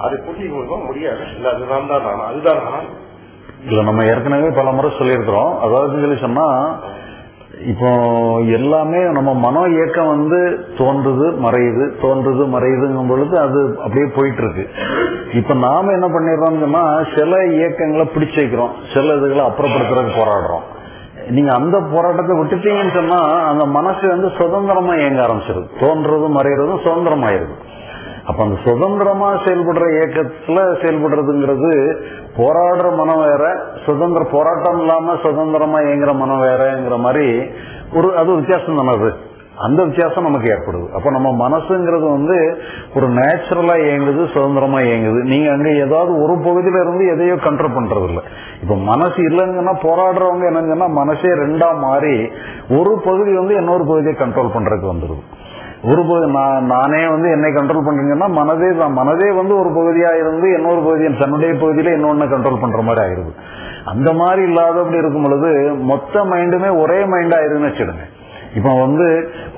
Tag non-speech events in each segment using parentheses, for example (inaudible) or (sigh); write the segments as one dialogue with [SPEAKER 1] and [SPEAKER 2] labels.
[SPEAKER 1] அது புரிஞ்சுக்க முடியுமா முடியாது. இல்ல அதுதான் தான் நானும் அதுதான் நானும்
[SPEAKER 2] இல்ல நம்ம ஏற்கனவே பல முறை சொல்லியிருக்கிறோம். அதாவது சொல்லி சொன்னா இப்போ எல்லாமே நம்ம மனோ இயக்கம் வந்து தோன்றுது மறையுது தோன்றுது மறையுதுங்கும் பொழுது அது அப்படியே போயிட்டு இருக்கு இப்ப நாம என்ன பண்ணிடுறோம்னு சில இயக்கங்களை பிடிச்சு வைக்கிறோம். சில இதுகளை அப்புறப்படுத்துறதுக்கு போராடுறோம். நீங்க அந்த போராட்டத்தை விட்டுட்டீங்கன்னு சொன்னா அந்த மனசு வந்து சுதந்திரமா இயங்க ஆரம்பிச்சிருது. தோன்றதும் மறையிறதும் சுதந்திரமாயிருது. அப்ப அந்த சுதந்திரமா செயல்படுற இயக்கத்துல செயல்படுறதுங்கிறது போராடுற மனம் வேற சுதந்திர போராட்டம் இல்லாம சுதந்திரமா இயங்குற மனம் வேறங்கிற மாதிரி ஒரு அது வித்தியாசம் தானே அது. அந்த வித்தியாசம் நமக்கு ஏற்படுது. அப்ப நம்ம மனசுங்கிறது வந்து ஒரு நேச்சுரலா இயங்குது சுதந்திரமா இயங்குது. நீங்க அங்க ஏதாவது ஒரு பகுதியில இருந்து எதையோ கண்ட்ரோல் பண்றது இல்லை இப்ப மனசு இல்லைங்கன்னா போராடுறவங்க என்னங்கன்னா மனசே ரெண்டா மாறி ஒரு பகுதி வந்து இன்னொரு பகுதியை கண்ட்ரோல் பண்றதுக்கு வந்துருது. ஒரு பகுதி நான் நானே வந்து என்னை கண்ட்ரோல் பண்றீங்கன்னா மனதே தான் மனதே வந்து ஒரு பகுதியா இருந்து இன்னொரு பகுதியை தன்னுடைய பகுதியில இன்னொன்னு கண்ட்ரோல் பண்ற மாதிரி ஆயிருது அந்த மாதிரி இல்லாத அப்படி இருக்கும் பொழுது மொத்த மைண்டுமே ஒரே மைண்ட் ஆயிருதுன்னு வச்சிடுங்க இப்போ வந்து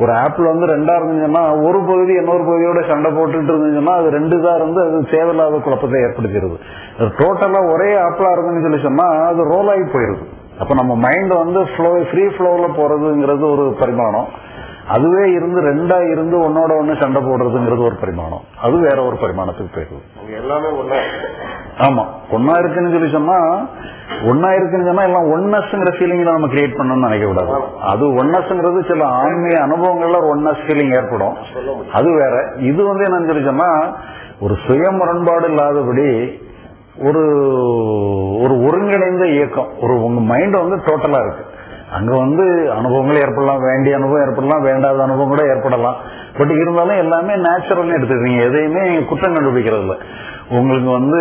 [SPEAKER 2] ஒரு ஆப்பிள் வந்து ரெண்டா இருந்துச்சுன்னா ஒரு பகுதி இன்னொரு பகுதியோட சண்டை போட்டுட்டு இருந்துச்சுன்னா அது ரெண்டு தான் இருந்து அது தேவையில்லாத குழப்பத்தை ஏற்படுத்திடுது. டோட்டலா ஒரே ஆப்பிளா இருக்குன்னு சொல்லி சொன்னா அது ரோல் ஆகி போயிருது. அப்ப நம்ம மைண்ட் வந்து ஃப்ளோ ஃப்ரீ ஃப்ளோவில் போறதுங்கிறது ஒரு பரிமாணம். அதுவே இருந்து ரெண்டா இருந்து ஒன்னோட ஒண்ணு சண்டை போடுறதுங்கிறது ஒரு பரிமாணம். அது வேற ஒரு பரிமாணத்துக்கு போயிருது
[SPEAKER 1] அங்க எல்லாமே ஒண்ணா
[SPEAKER 2] ஆமா. ஒன்னா இருக்குன்னு சொல்லி சொன்னா ஒன்னா இருக்குன்னு சொன்னா எல்லாம் ஒன்னஸ்ங்கிற ஃபீலிங் நம்ம கிரியேட் பண்ணணும்னு நினைக்க கூடாது. அது ஒன்னஸ்ங்கிறது சில ஆன்மீக அனுபவங்கள்ல ஒரு ஒன்னஸ் ஃபீலிங் ஏற்படும். அது வேற. இது வந்து என்னன்னு சொல்லி சொன்னா ஒரு சுய முரண்பாடு இல்லாதபடி ஒரு ஒரு ஒருங்கிணைந்த இயக்கம். ஒரு உங்க மைண்ட் வந்து டோட்டலா இருக்கு. அங்க வந்து அனுபவங்கள் ஏற்படலாம் வேண்டிய அனுபவம் ஏற்படலாம் வேண்டாத அனுபவம் கூட ஏற்படலாம். பட் இருந்தாலும் எல்லாமே நேச்சுரல்னு எடுத்துக்கிறீங்க எதையுமே குற்றம் கண்டுபிடிக்கிறது இல்லை உங்களுக்கு வந்து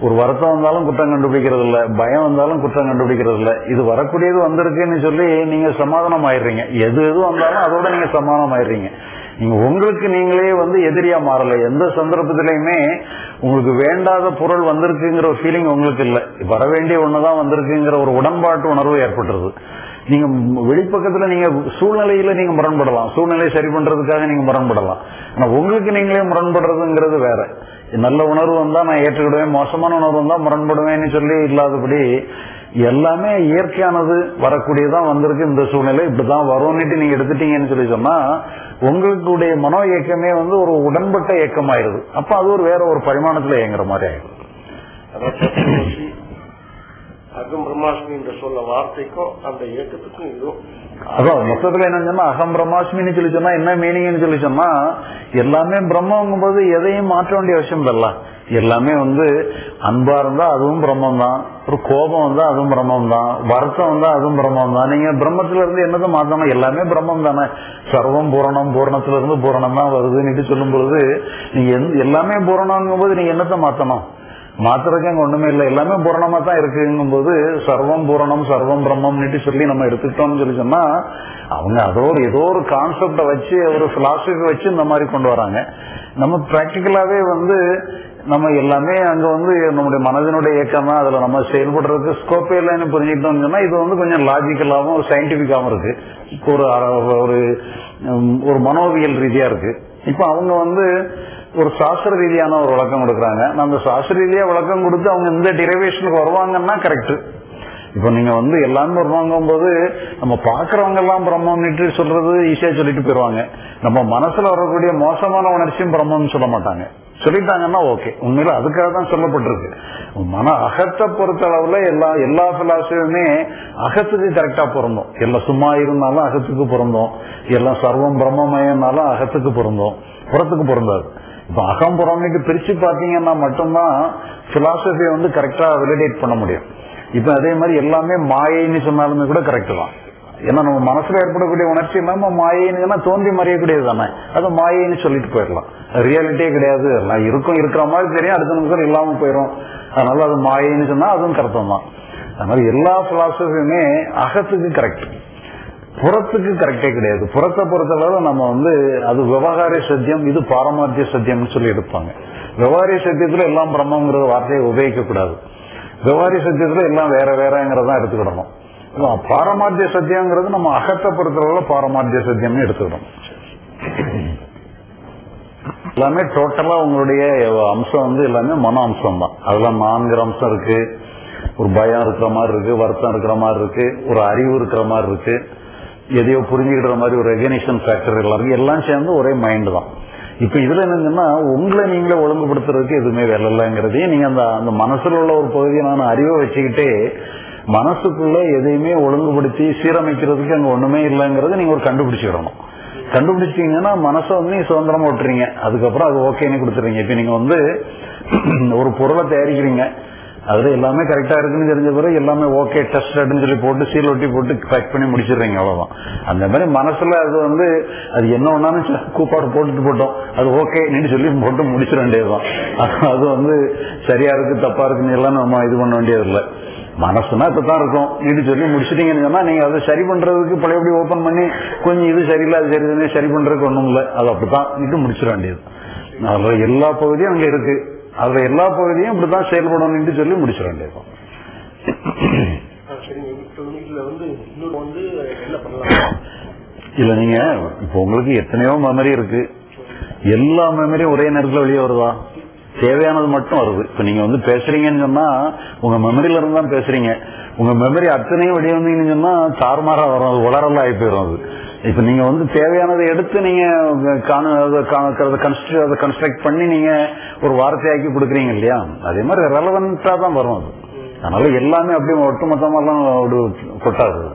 [SPEAKER 2] ஒரு வருத்தம் வந்தாலும் குற்றம் கண்டுபிடிக்கிறது இல்லை பயம் வந்தாலும் குற்றம் கண்டுபிடிக்கிறது இல்லை இது வரக்கூடியது வந்திருக்குன்னு சொல்லி நீங்க சமாதானம் ஆயிடுறீங்க எது எது வந்தாலும் அதோட நீங்க சமாதானம் ஆயிடுறீங்க நீங்க உங்களுக்கு நீங்களே வந்து எதிரியா மாறல. எந்த சந்தர்ப்பத்திலையுமே உங்களுக்கு வேண்டாத பொருள் வந்திருக்குங்கிற ஒரு ஃபீலிங் உங்களுக்கு இல்லை. வர வேண்டிய ஒண்ணுதான் வந்திருக்குங்கிற ஒரு உடன்பாட்டு உணர்வு ஏற்பட்டுருது. நீங்க வெளிப்பக்கத்துல நீங்க சூழ்நிலையில நீங்க முரண்படலாம். சூழ்நிலையை சரி பண்றதுக்காக நீங்க முரண்படலாம். ஆனா உங்களுக்கு நீங்களே முரண்படுறதுங்கிறது வேற. நல்ல உணர்வு வந்தா நான் ஏற்றுக்கிடுவேன் மோசமான உணர்வு வந்தா முரண்படுவேன்னு சொல்லி இல்லாதபடி எல்லாமே இயற்கையானது வரக்கூடியதான் வந்திருக்கு இந்த சூழ்நிலை. இப்படிதான் வரும்னுட்டு நீங்க எடுத்துட்டீங்கன்னு சொல்லி சொன்னா உங்களுடைய மனோ இயக்கமே வந்து ஒரு உடன்பட்ட இயக்கமாயிருது. அப்ப அது ஒரு வேற ஒரு பரிமாணத்துல இயங்குற மாதிரி
[SPEAKER 1] ஆயிடுது அகம் பிரம்மாஸ்மி என்று சொல்ல வார்த்தைக்கும் அந்த இயக்கத்துக்கும் இதுவும்
[SPEAKER 2] அதான் மொத்தத்துல என்ன சொன்னா அகம் பிரம்மாஸ்மின்னு சொல்லி சொன்னா என்ன மீனிங்னு சொல்லி சொன்னா எல்லாமே பிரம்மங்கும் போது எதையும் மாற்ற வேண்டிய அவசியம் இல்ல எல்லாமே வந்து அன்பா இருந்தா அதுவும் பிரம்மம் தான் ஒரு கோபம் வந்தா அதுவும் பிரம்மம் தான் வருத்தம் வந்தா அதுவும் பிரம்மம் தான் நீங்க பிரம்மத்துல இருந்து என்னதை மாத்தணும் எல்லாமே பிரம்மம் தானே சர்வம் பூரணம் பூரணத்துல இருந்து பூரணம் தான் வருதுன்னு சொல்லும் பொழுது நீங்க எல்லாமே பூரணம்ங்கும் போது நீங்க என்னத்தை மாத்தணும்? மாத்துறதுக்கு ஒண்ணுமே இல்லை. எல்லாமே பூரணமா தான் இருக்குங்கும் போது சர்வம் பூரணம் சர்வம் பிரம்மம்னுட்டு சொல்லி நம்ம எடுத்துக்கிட்டோம்னு சொல்லி சொன்னா அவங்க அதோ ஒரு ஏதோ ஒரு கான்செப்டை வச்சு ஒரு பிலாசபி வச்சு இந்த மாதிரி கொண்டு வராங்க. நம்ம பிராக்டிக்கலாவே வந்து நம்ம எல்லாமே அங்க வந்து நம்முடைய மனதினுடைய இயக்கமா அதுல நம்ம செயல்படுறதுக்கு ஸ்கோப்பே இல்லைன்னு புரிஞ்சுக்கிட்டோம்னு சொன்னா இது வந்து கொஞ்சம் லாஜிக்கலாவும் ஒரு சயின்டிபிக்காவும் இருக்கு. இப்போ ஒரு ஒரு ஒரு மனோவியல் ரீதியா இருக்கு. இப்போ அவங்க வந்து ஒரு சாஸ்திர ரீதியான ஒரு விளக்கம் கொடுக்குறாங்க. நம்ம சாஸ்திர ரீதியா விளக்கம் கொடுத்து அவங்க இந்த டிரைவேஷனுக்கு வருவாங்கன்னா கரெக்ட் இப்போ நீங்க வந்து எல்லாமே வருவாங்கும் போது நம்ம பாக்குறவங்க எல்லாம் பிரம்மம்னுட்டு சொல்றது ஈஸியா சொல்லிட்டு போயிருவாங்க. நம்ம மனசுல வரக்கூடிய மோசமான உணர்ச்சியும் பிரம்மம்னு சொல்ல மாட்டாங்க. சொல்லிட்டாங்கன்னா ஓகே உண்மையில அதுக்காக தான் சொல்லப்பட்டிருக்கு. மன அகத்தை பொறுத்த அளவுல எல்லா எல்லா பிலாசபியுமே அகத்துக்கு கரெக்டா பொருந்தோம். எல்லாம் சும்மா இருந்தாலும் அகத்துக்கு பொருந்தோம். எல்லாம் சர்வம் பிரம்மமயம்னாலும் அகத்துக்கு பொருந்தோம். புறத்துக்கு பொருந்தாது. இப்போ அகம் புறம்னுட்டு பிரிச்சு பாத்தீங்கன்னா மட்டும்தான் பிலாசபியை வந்து கரெக்டா வெலிடேட் பண்ண முடியும். இப்ப அதே மாதிரி எல்லாமே மாயைன்னு சொன்னாலுமே கூட கரெக்ட் தான். ஏன்னா நம்ம மனசுல ஏற்படக்கூடிய உணர்ச்சி இல்லாம மாயின்னு தோன்றி மறையக்கூடியது தானே? அது மாயைன்னு சொல்லிட்டு போயிடலாம். ரியாலிட்டியே கிடையாது. எல்லாம் இருக்கும் இருக்கிற மாதிரி தெரியும் அடுத்த நிமிஷம் இல்லாம போயிடும் அதனால அது மாயின்னு சொன்னா அதுவும் கரெக்டம் தான். அதனால எல்லா பிலாசபியுமே அகத்துக்கு கரெக்ட் புறத்துக்கு கரெக்டே கிடையாது. புறத்தை பொறுத்தளவு நம்ம வந்து அது விவகார சத்தியம் இது பாரமார்த்திய சத்தியம்னு சொல்லி எடுப்பாங்க. விவகாரிய சத்தியத்துல எல்லாம் பிரம்மங்கிற வார்த்தையை உபயோகிக்க கூடாது. விவகாரிய சத்தியத்துல எல்லாம் வேற வேறங்கிறதா எடுத்துக்கிடணும். அதான் பாரமார்த்திய சத்தியங்கிறது நம்ம அகத்தை பொறுத்தளவுல பாரமார்த்திய சத்தியம்னு எடுத்துக்கிடணும். எல்லாமே டோட்டலா உங்களுடைய அம்சம் வந்து எல்லாமே மன அம்சம் தான் அதுல நான்கிற அம்சம் இருக்கு ஒரு பயம் இருக்கிற மாதிரி இருக்கு வருத்தம் இருக்கிற மாதிரி இருக்கு ஒரு அறிவு இருக்கிற மாதிரி இருக்கு. எதையோ புரிஞ்சுக்கிற மாதிரி ஒரு ரெகனேஷன் ஃபேக்டர் எல்லாம் எல்லாம் சேர்ந்து ஒரே மைண்டு தான். இப்போ இதில் என்னங்கன்னா உங்களை நீங்களே ஒழுங்குபடுத்துறதுக்கு எதுவுமே வேலை இல்லைங்கிறதையும் நீங்கள் அந்த அந்த மனசில் உள்ள ஒரு பகுதியை நான் அறிவை வச்சுக்கிட்டே மனசுக்குள்ள எதையுமே ஒழுங்குபடுத்தி சீரமைக்கிறதுக்கு அங்கே ஒன்றுமே இல்லைங்கிறத நீங்கள் ஒரு கண்டுபிடிச்சிடணும் கண்டுபிடிச்சிங்கன்னா மனசை வந்து நீங்கள் சுதந்திரமாக விட்டுறீங்க. அதுக்கப்புறம் அது ஓகேன்னு கொடுத்துறீங்க. இப்போ நீங்கள் வந்து ஒரு பொருளை தயாரிக்கிறீங்க. அதில் எல்லாமே கரெக்டாக இருக்குன்னு தெரிஞ்ச பிறகு எல்லாமே ஓகே டெஸ்ட் சொல்லி போட்டு சீல் ஒட்டி போட்டு பேக் பண்ணி முடிச்சிடுறீங்க அவ்வளோதான் அந்த மாதிரி மனசில் அது வந்து அது என்ன ஒண்ணாலும் கூப்பாடு போட்டுட்டு போட்டோம். அது ஓகே சொல்லி போட்டு முடிச்சிட வேண்டியதுதான். (laughs) அது- வந்து சரியா இருக்கு தப்பா இருக்குன்னு எல்லாம் நம்ம இது பண்ண வேண்டியதில்லை. மனசுனா இப்போ தான் இருக்கும். நீட்டு சொல்லி முடிச்சிட்டீங்கன்னு சொன்னால் நீங்கள் அதை சரி பண்ணுறதுக்கு பழையபடி ஓப்பன் பண்ணி கொஞ்சம் இது சரியில்லை அது சரியில்லை சரி பண்ணுறதுக்கு ஒன்றும் இல்லை. அது அப்படித்தான் நீட்டு முடிச்சிட வேண்டியது. அதில் எல்லா பகுதியும் அங்கே இருக்குது அதுல எல்லா பகுதியும் இப்படிதான் செயல்படணும்னு சொல்லி முடிச்சிட வேண்டியது இல்ல நீங்க இப்போ உங்களுக்கு எத்தனையோ மெமரி இருக்கு. எல்லா மெமரியும் ஒரே நேரத்துல வெளியே வருதா? தேவையானது மட்டும் வருது. இப்ப நீங்க வந்து பேசுறீங்கன்னு சொன்னா உங்க மெமரியில இருந்து தான் பேசுறீங்க. உங்க மெமரி அத்தனையும் வெளியே வந்தீங்கன்னு சொன்னா தாறுமாறா வரும். அது உளறலாம் ஆகி போயிடும் அது. இப்ப நீங்க வந்து தேவையானதை எடுத்து நீங்க அதை கன்ஸ்ட்ரக்ட் பண்ணி நீங்க ஒரு வார்த்தையாக்கி கொடுக்குறீங்க இல்லையா? அதே மாதிரி ரெலவெண்டா தான் வரும் அது. அதனால எல்லாமே அப்படியே ஒட்டுமொத்தமாலாம் ஒரு கொட்டாது.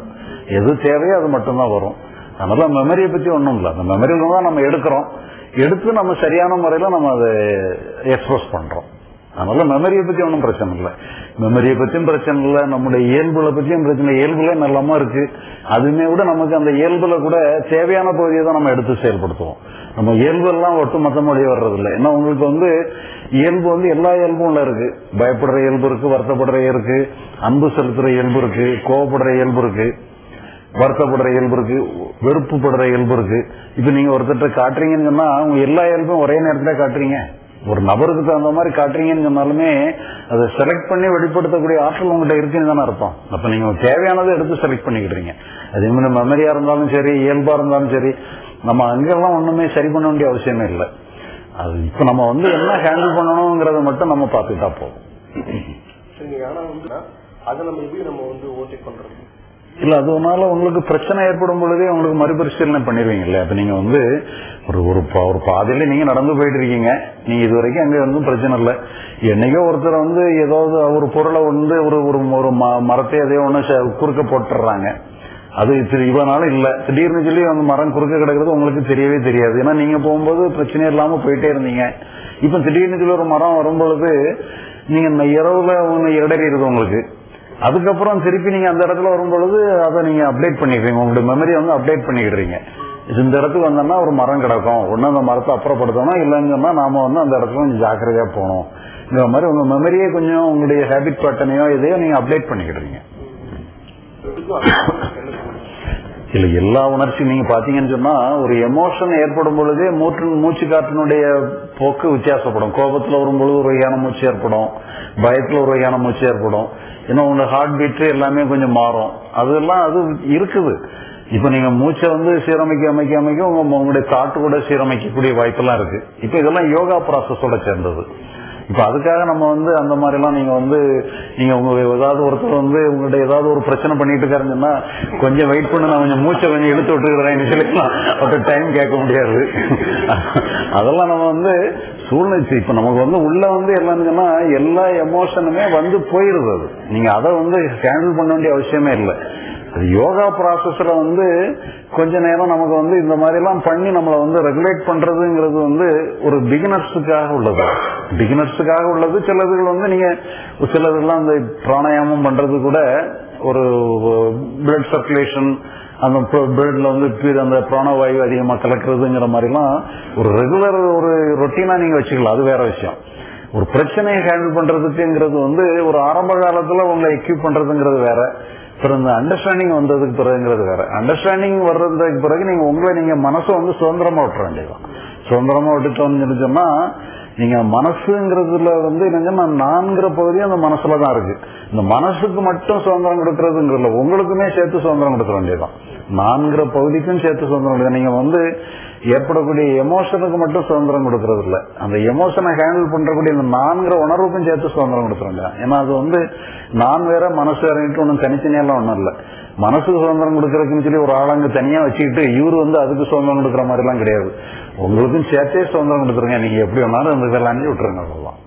[SPEAKER 2] எது தேவையோ அது மட்டும்தான் வரும். அதனால மெமரியை பத்தி ஒன்றும் இல்லை. அந்த மெமரியில தான் நம்ம எடுக்கிறோம். எடுத்து நம்ம சரியான முறையில நம்ம அதை எக்ஸ்பிரஸ் பண்றோம். அதனால மெமரியை பத்தி ஒன்றும் பிரச்சனை இல்லை. மெமரியை பற்றியும் பிரச்சனை இல்லை நம்முடைய இயல்புல பற்றியும் பிரச்சனை இயல்புல நல்லமா இருக்கு. அதுவுமே கூட நமக்கு அந்த இயல்புல கூட தேவையான பகுதியை தான் நம்ம எடுத்து செயல்படுத்துவோம். நம்ம இயல்பு எல்லாம் ஒட்டு மொத்தமா வர்றதில்லை. ஏன்னா உங்களுக்கு வந்து இயல்பு வந்து எல்லா இயல்பும் உள்ள இருக்கு. பயப்படுற இயல்பு இருக்கு வருத்தப்படுற இருக்கு அன்பு செலுத்துற இயல்பு இருக்கு கோவப்படுற இயல்பு இருக்கு வருத்தப்படுற இயல்பு இருக்கு வெறுப்புப்படுற இயல்பு இருக்கு. இப்ப நீங்க ஒருத்தர் காட்டுறீங்கன்னு சொன்னா உங்க எல்லா இயல்பும் ஒரே நேரத்துல காட்டுறீங்க. ஒரு நபருக்கு தகுந்த மாதிரி காட்டுறீங்கன்னு சொன்னாலுமே அதை செலக்ட் பண்ணி வெளிப்படுத்தக்கூடிய ஆற்றல் உங்கள்கிட்ட இருக்குன்னு தானே அர்த்தம். அப்போ நீங்க தேவையானதை எடுத்து செலக்ட் பண்ணிக்கிறீங்க அதே மாதிரி மெமரியா இருந்தாலும் சரி இயல்பாக இருந்தாலும் சரி நம்ம அங்கெல்லாம் ஒண்ணுமே சரி பண்ண வேண்டிய அவசியமே இல்லை. அது இப்போ நம்ம வந்து என்ன ஹேண்டில் பண்ணணுங்கிறத மட்டும் நம்ம பார்த்துட்டா போதும்.
[SPEAKER 1] சரி வந்து அதை நம்ம எப்படி நம்ம வந்து ஓட்டி பண்ணுறோம்
[SPEAKER 2] இல்ல அதனால உங்களுக்கு பிரச்சனை ஏற்படும் பொழுதே உங்களுக்கு மறுபரிசீலனை பண்ணிடுவீங்கல்ல அப்ப நீங்க வந்து ஒரு ஒரு பா- ஒரு பாதையில நீங்க நடந்து போயிட்டு இருக்கீங்க. நீங்க இது வரைக்கும் அங்க வந்து பிரச்சனை இல்லை. என்னைக்கோ ஒருத்தர் வந்து ஏதாவது ஒரு பொருளை வந்து ஒரு ஒரு ஒரு மரத்தை எதையோ ஒன்று குறுக்க போட்டுறாங்க. அது இவ்வளவு இல்லை. திடீர்னு சொல்லி அந்த மரம் குறுக்க கிடக்கிறது உங்களுக்கு தெரியவே தெரியாது. ஏன்னா நீங்க போகும்போது பிரச்சனை இல்லாம போயிட்டே இருந்தீங்க. இப்ப திடீர்னு சொல்லி ஒரு மரம் வரும்பொழுது நீங்க இந்த இரவுல ஒண்ணு இடறிடுது உங்களுக்கு. அதுக்கப்புறம் திருப்பி நீங்க அந்த இடத்துல வரும்பொழுது அதை நீங்க அப்டேட் பண்ணிக்கிறீங்க. உங்களுடைய மெமரியை வந்து அப்டேட் பண்ணிக்கிறீங்க. இந்த இடத்துக்கு வந்தோம்னா ஒரு மரம் கிடக்கும். ஒண்ணு அந்த மரத்தை அப்புறப்படுத்தணும் இல்லைன்னு சொன்னா நாம வந்து அந்த இடத்துல கொஞ்சம் ஜாக்கிரதையா போகணும். இந்த மாதிரி உங்க மெமரியே கொஞ்சம் உங்களுடைய ஹேபிட் பேட்டனையோ இதையோ நீங்க அப்டேட் பண்ணிக்கிடுறீங்க இல்ல எல்லா உணர்ச்சியும் நீங்க பாத்தீங்கன்னு சொன்னா ஒரு எமோஷன் ஏற்படும் பொழுதே மூச்சு மூச்சு காற்றினுடைய போக்கு வித்தியாசப்படும். கோபத்துல வரும்பொழுது ஒரு வகையான மூச்சு ஏற்படும். பயத்துல ஒரு வகையான மூச்சு ஏற்படும். ஏன்னா உங்களோட ஹார்ட் பீட் எல்லாமே கொஞ்சம் மாறும். அதெல்லாம் அது இருக்குது. இப்போ நீங்க மூச்சை வந்து சீரமைக்க அமைக்க அமைக்க உங்க உங்களுடைய தாட்டு கூட சீரமைக்கக்கூடிய வாய்ப்பெல்லாம் இருக்கு. இப்ப இதெல்லாம் யோகா ப்ராசஸோட சேர்ந்தது. இப்ப அதுக்காக நம்ம வந்து அந்த மாதிரி எல்லாம் நீங்க வந்து நீங்க உங்க ஏதாவது ஒருத்தர் வந்து உங்கள்ட்ட ஏதாவது ஒரு பிரச்சனை பண்ணிட்டு இருக்காருன்னு கொஞ்சம் வெயிட் பண்ணு நான் கொஞ்சம் மூச்சை கொஞ்சம் இழுத்து விட்டுக்கிறேன் சொல்லிக்கலாம் அவர்கிட்ட டைம் கேட்க முடியாது. அதெல்லாம் நம்ம வந்து சூழ்நிலை இப்ப நமக்கு வந்து உள்ள வந்து என்னன்னு சொன்னா எல்லா எமோஷனுமே வந்து போயிருது அது. நீங்க அதை வந்து ஹேண்டில் பண்ண வேண்டிய அவசியமே இல்லை. யோகா ப்ராசஸ்ல வந்து கொஞ்ச நேரம் நமக்கு வந்து இந்த மாதிரி எல்லாம் பண்ணி நம்மளை வந்து ரெகுலேட் பண்றதுங்கிறது வந்து ஒரு பிகினர்ஸுக்காக உள்ளது. பிகினர்ஸுக்காக உள்ளது. சிலதுகள் வந்து நீங்க சிலதுலாம் இந்த பிராணாயாமம் பண்றது கூட ஒரு பிளட் சர்க்குலேஷன் அந்த பிளட்ல வந்து அந்த பிராணவாயு அதிகமாக கலக்கிறதுங்கிற மாதிரிலாம் ஒரு ரெகுலர் ஒரு ரொட்டீனா நீங்க வச்சுக்கலாம். அது வேற விஷயம். ஒரு பிரச்சனையை ஹேண்டில் பண்றதுக்குங்கிறது வந்து ஒரு ஆரம்ப காலத்துல உங்களை எக்யூப் பண்றதுங்கிறது வேற. அப்புறம் இந்த அண்டர்ஸ்டாண்டிங் வந்ததுக்கு பிறகுங்கிறது வேற. அண்டர்ஸ்டாண்டிங் வர்றதுக்கு பிறகு நீங்க உங்களை நீங்க மனசை வந்து சுதந்திரமா விட்டுற வேண்டியதுதான் சுதந்திரமா விட்டுட்டோம்னு சொன்னா நீங்க மனசுங்கிறதுல வந்து என்னங்கன்னா நான்கிற பகுதி அந்த மனசுல தான் இருக்கு. இந்த மனசுக்கு மட்டும் சுதந்திரம் கொடுக்கறதுங்கிறதுல உங்களுக்குமே சேர்த்து சுதந்திரம் கொடுக்க வேண்டியதுதான். நான்கிற பகுதிக்கும் சேர்த்து சுதந்திரம் கொடுக்க நீங்க வந்து ஏற்படக்கூடிய எமோஷனுக்கு மட்டும் சுதந்திரம் கொடுக்கறது இல்லை அந்த எமோஷனை ஹேண்டில் பண்றக்கூடிய இந்த நான்கிற உணர்வுக்கும் சேர்த்து சுதந்திரம் கொடுத்துருங்க. ஏன்னா அது வந்து நான் வேற மனசு வேறன்ட்டு ஒன்றும் தனித்தனியெல்லாம் ஒன்றும் இல்லை. மனசுக்கு சுதந்திரம் கொடுக்கறதுக்குன்னு சொல்லி ஒரு ஆளங்க தனியா வச்சுக்கிட்டு இவர் வந்து அதுக்கு சுதந்திரம் கொடுக்குற மாதிரிலாம் கிடையாது. உங்களுக்கும் சேர்த்தே சுதந்திரம் கொடுத்துருங்க. நீங்க எப்படி வேணாலும் இருந்துக்கலான்னு விட்டுருங்க அவ்வளவுதான்.